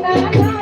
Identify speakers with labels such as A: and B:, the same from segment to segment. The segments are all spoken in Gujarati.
A: Tá, tá.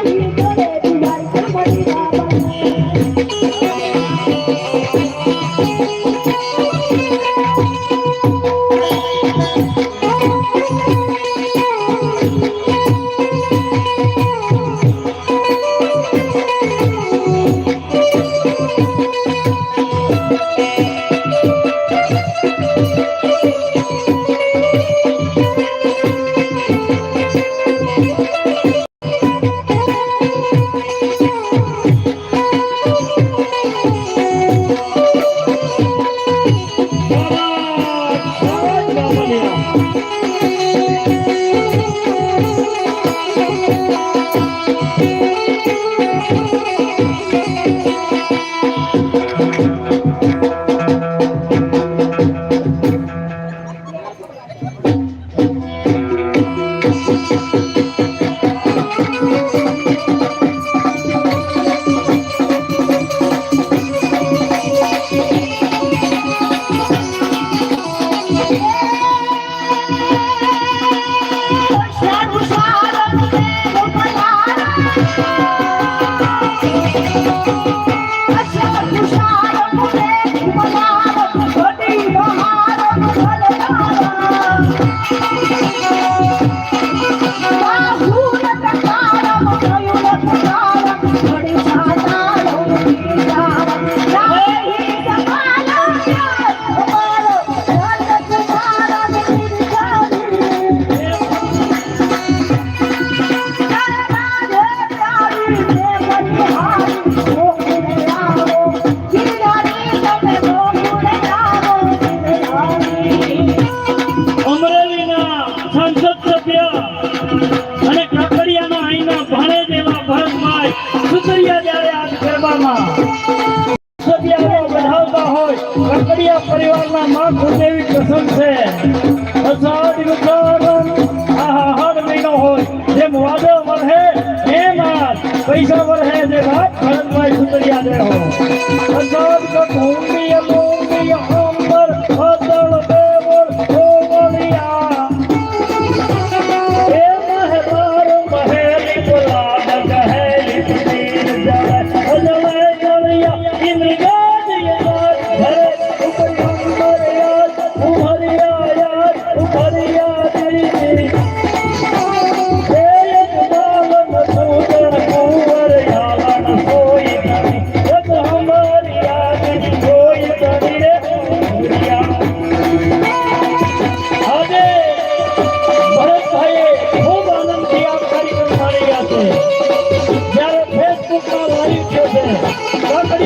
A: Thank you. Sutaria જ્યારે આ ગરબામાં સભ્યનો વધાવતા હોય, કાકડિયા પરિવારના માં કુળદેવી કસમ છે. અષાઢ વિચારણ આહા હાડ મહિનો હોય, જેમ વાદળ વરહે એમ આ પૈસા વરહે જે ભાઈ ભરતભાઈ સુતરિયા દે હો અષાઢ કઠુંબી અમોંબી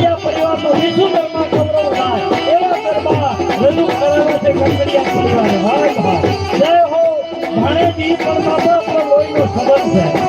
A: પરિવારનો વિશ્વભરમાં ગૌરવ થાય એવા ગરબા રજૂ કરાવ્યા જય હો ભાણેજી પણ બાબા લોહીનો સંબંધ છે.